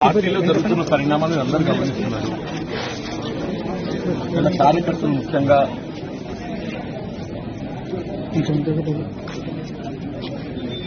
పార్టీలో జరుగుతున్న పరిణామాలు అందరూ గమనిస్తున్నారు. ఇలా కార్యకర్తలు ముఖ్యంగా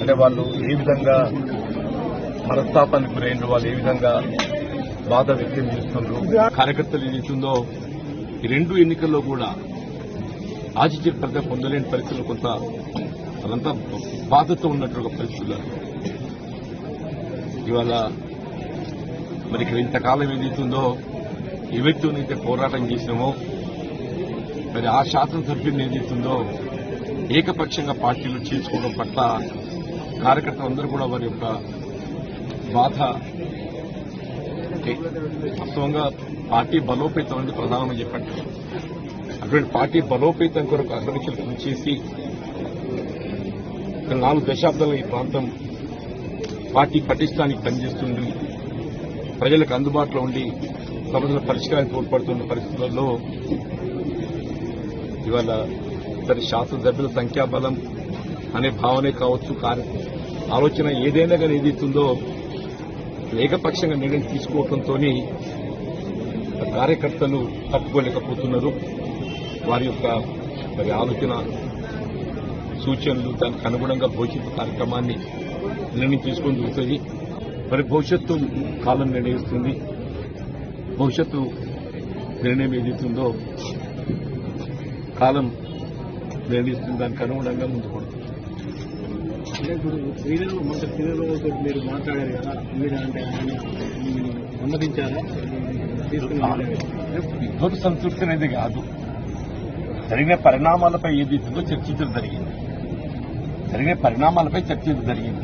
అంటే వాళ్ళు ఏ విధంగా మనస్తాపానికి గురైండ్రు వాళ్ళు ఏ విధంగా బాధ వ్యక్తం చేస్తున్నారు కార్యకర్తలు ఏదైతుందో ఈ రెండు ఎన్నికల్లో కూడా ఆశించిన పొందలేని పరిస్థితులు కొంత అదంతా బాధతో ఉన్నట్టు పరిస్థితులు. ఇవాళ మరి ఇక్కడ ఇంతకాలం ఏదైతుందో ఏ వ్యక్తినైతే పోరాటం చేసినామో మరి ఆ శాసనసభ్యుని ఏదైతుందో ఏకపక్షంగా పార్టీలు చేసుకోవడం పట్ల కార్యకర్తలందరూ కూడా వారి యొక్క బాధ వాస్తవంగా పార్టీ బలోపేతం అనేది ప్రధానమని చెప్పండి. అటువంటి పార్టీ బలోపేతం కొరకు అగ్రనికలు కృషి చేసి నాలుగు దశాబ్దాల ఈ ప్రాంతం పార్టీ పటిష్టానికి పనిచేస్తుంది ప్రజలకు అందుబాటులో ఉండి సమస్యల పరిష్కారానికి తోడ్పడుతున్న పరిస్థితులలో ఇవాళ ఇతర శాసనసభ్యుల సంఖ్యాబలం అనే భావనే కావచ్చు కార్య ఆలోచన ఏదైనా కానీ ఏదైతుందో ఏకపక్షంగా నిర్ణయం తీసుకోవడంతో కార్యకర్తలు తట్టుకోలేకపోతున్నారు. వారి యొక్క మరి ఆలోచన సూచనలు దానికి అనుగుణంగా భవిష్యత్తు కార్యక్రమాన్ని నిర్ణయం తీసుకొని చూస్తుంది మరి భవిష్యత్తు కాలం నిర్ణయిస్తుంది. భవిష్యత్తు నిర్ణయం ఏదైతుందో కాలం నిర్ణయిస్తుంది. దానికి అనుగుణంగా ముందు పడుతుంది అంటే ఇప్పుడు శ్రీరాము మొదటి శ్రీరాముతో మీరు మాట్లాడారు కదా మీరు అంటే ఆయన సంతృప్తి అనేది కాదు. జరిగిన పరిణామాలపై ఏదైతుందో చర్చించడం జరిగింది. జరిగిన పరిణామాలపై చర్చించడం జరిగింది.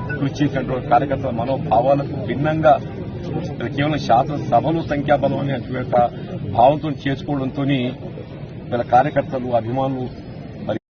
కృషి చేసినటువంటి కార్యకర్తల మనోభావాలకు భిన్నంగా కేవలం శాసనసభలు సంఖ్యాబలం అనే యొక్క భావంతో చేసుకోవడంతో వీళ్ళ కార్యకర్తలు అభిమానులు